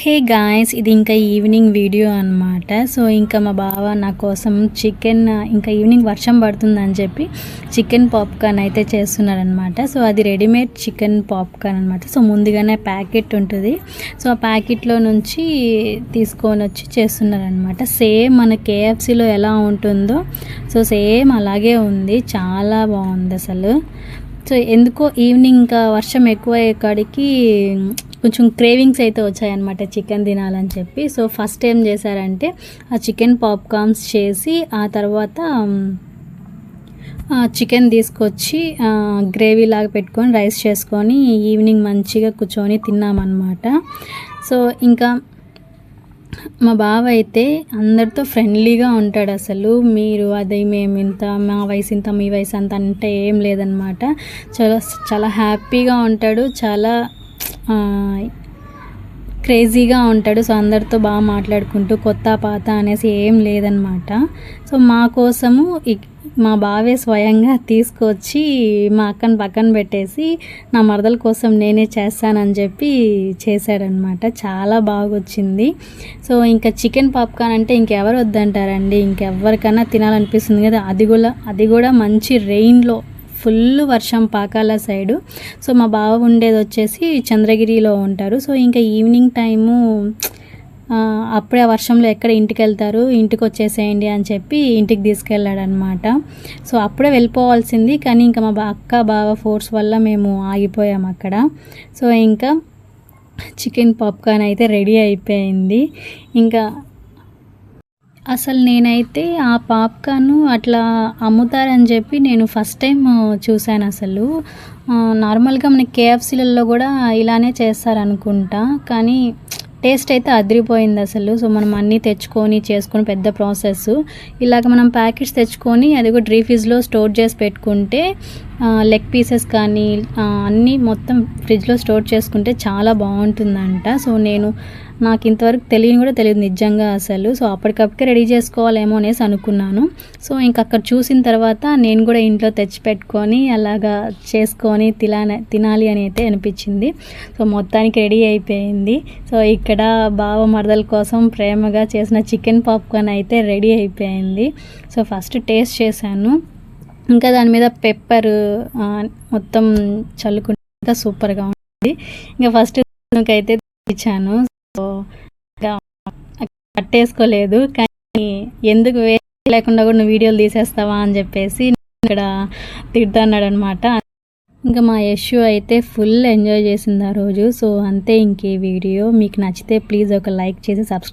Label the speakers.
Speaker 1: Hey guys ఇది ఇంకా evening video అనమాట సో ఇంకా మా బావ నా కోసం చికెన్ ఇంకా ఈవినింగ్ వర్షం పడుతుందని చెప్పి చికెన్ పాప్కార్న్ అయితే చేస్తున్నారనమాట సో అది రెడీమేడ్ చికెన్ పాప్కార్న్ అనమాట సో ముందుగానే ప్యాకెట్ ఉంటుంది. సో ఆ ప్యాకెట్లో నుంచి తీసుకొని వచ్చి చేస్తున్నారనమాట సేమ్ మన కేఎఫ్సీలో ఎలా ఉంటుందో సో సేమ్ అలాగే ఉంది. చాలా బాగుంది అసలు. సో ఎందుకో ఈవినింగ్ ఇంకా వర్షం ఎక్కువ అయ్యేకాడికి కొంచెం క్రేవింగ్స్ అయితే వచ్చాయన్నమాట చికెన్ తినాలని చెప్పి. సో ఫస్ట్ ఏం చేశారంటే ఆ చికెన్ పాప్కార్న్స్ చేసి ఆ తర్వాత చికెన్ తీసుకొచ్చి గ్రేవీ లాగా పెట్టుకొని రైస్ చేసుకొని ఈవినింగ్ మంచిగా కూర్చొని తిన్నామన్నమాట. సో ఇంకా మా బావ అయితే అందరితో ఫ్రెండ్లీగా ఉంటాడు అసలు. మీరు అది మేము ఇంత మా వయసు ఇంత మీ వయసు అంత అంటే ఏం లేదనమాట చాలా చాలా హ్యాపీగా ఉంటాడు. చాలా క్రేజీగా ఉంటాడు. సో అందరితో బాగా మాట్లాడుకుంటూ కొత్త పాత అనేసి ఏం లేదనమాట సో మా కోసము మా బావే స్వయంగా తీసుకొచ్చి మా అక్కను పక్కన పెట్టేసి నా మరదల కోసం నేనే చేస్తానని చెప్పి చేశాడనమాట. చాలా బాగా వచ్చింది సో ఇంకా చికెన్ పాప్కార్న్ అంటే ఇంకెవరు వద్దంటారండి? ఇంకెవరికైనా తినాలనిపిస్తుంది కదా. అది కూడా అది కూడా మంచి రెయిన్లో ఫుల్ వర్షం పాకాల సైడు. సో మా బావ ఉండేది వచ్చేసి చంద్రగిరిలో ఉంటారు. సో ఇంకా ఈవినింగ్ టైము అప్పుడే ఆ వర్షంలో ఎక్కడ ఇంటికి వెళ్తారు ఇంటికి వచ్చేసేయండి అని చెప్పి ఇంటికి తీసుకెళ్ళాడనమాట సో అప్పుడే వెళ్ళిపోవాల్సింది. కానీ ఇంకా మా అక్క బావ ఫోర్స్ వల్ల మేము ఆగిపోయాం అక్కడ. సో ఇంకా చికెన్ పాప్కార్న్ అయితే రెడీ అయిపోయింది. ఇంకా అసలు నేనైతే ఆ పాప్కార్న్ అట్లా అమ్ముతారని చెప్పి నేను ఫస్ట్ టైం చూశాను అసలు. నార్మల్గా మనకి కేఎఫ్సీలలో కూడా ఇలానే చేస్తారనుకుంటా. కానీ టేస్ట్ అయితే అదిరిపోయింది అసలు. సో మనం అన్నీ తెచ్చుకొని చేసుకొని పెద్ద ప్రాసెస్. ఇలాగ మనం ప్యాకెట్స్ తెచ్చుకొని అది కూడా డ్రీ ఫ్రిడ్జ్లో స్టోర్ చేసి పెట్టుకుంటే లెగ్ పీసెస్ కానీ అన్నీ మొత్తం ఫ్రిడ్జ్లో స్టోర్ చేసుకుంటే చాలా బాగుంటుందంట. సో నేను నాకు ఇంతవరకు తెలియని కూడా తెలియదు నిజంగా అసలు. సో అప్పటికప్పటికే రెడీ చేసుకోవాలేమో అనేసి అనుకున్నాను. సో ఇంక అక్కడ చూసిన తర్వాత నేను కూడా ఇంట్లో తెచ్చిపెట్టుకొని అలాగా చేసుకొని తిలా తినాలి అని అయితే అనిపించింది. సో మొత్తానికి రెడీ అయిపోయింది. సో ఇక్కడ బావ మరదల కోసం ప్రేమగా చేసిన చికెన్ పాప్కార్న్ అయితే రెడీ అయిపోయింది. సో ఫస్ట్ టేస్ట్ చేశాను. ఇంకా దాని మీద పెప్పర్ మొత్తం చల్లుకుంటే సూపర్గా ఉంది. ఇంకా ఫస్ట్ అయితే ఇచ్చాను కట్టేసుకోలేదు. కానీ ఎందుకు వే లేకుండా కూడా నువ్వు వీడియోలు తీసేస్తావా అని చెప్పేసి ఇక్కడ తిడుతున్నాడు అనమాట ఇంకా మా యశు అయితే ఫుల్ ఎంజాయ్ చేసింది ఆ రోజు. సో అంతే ఇంకే వీడియో. మీకు నచ్చితే ప్లీజ్ ఒక లైక్ చేసి సబ్స్క్రైబ్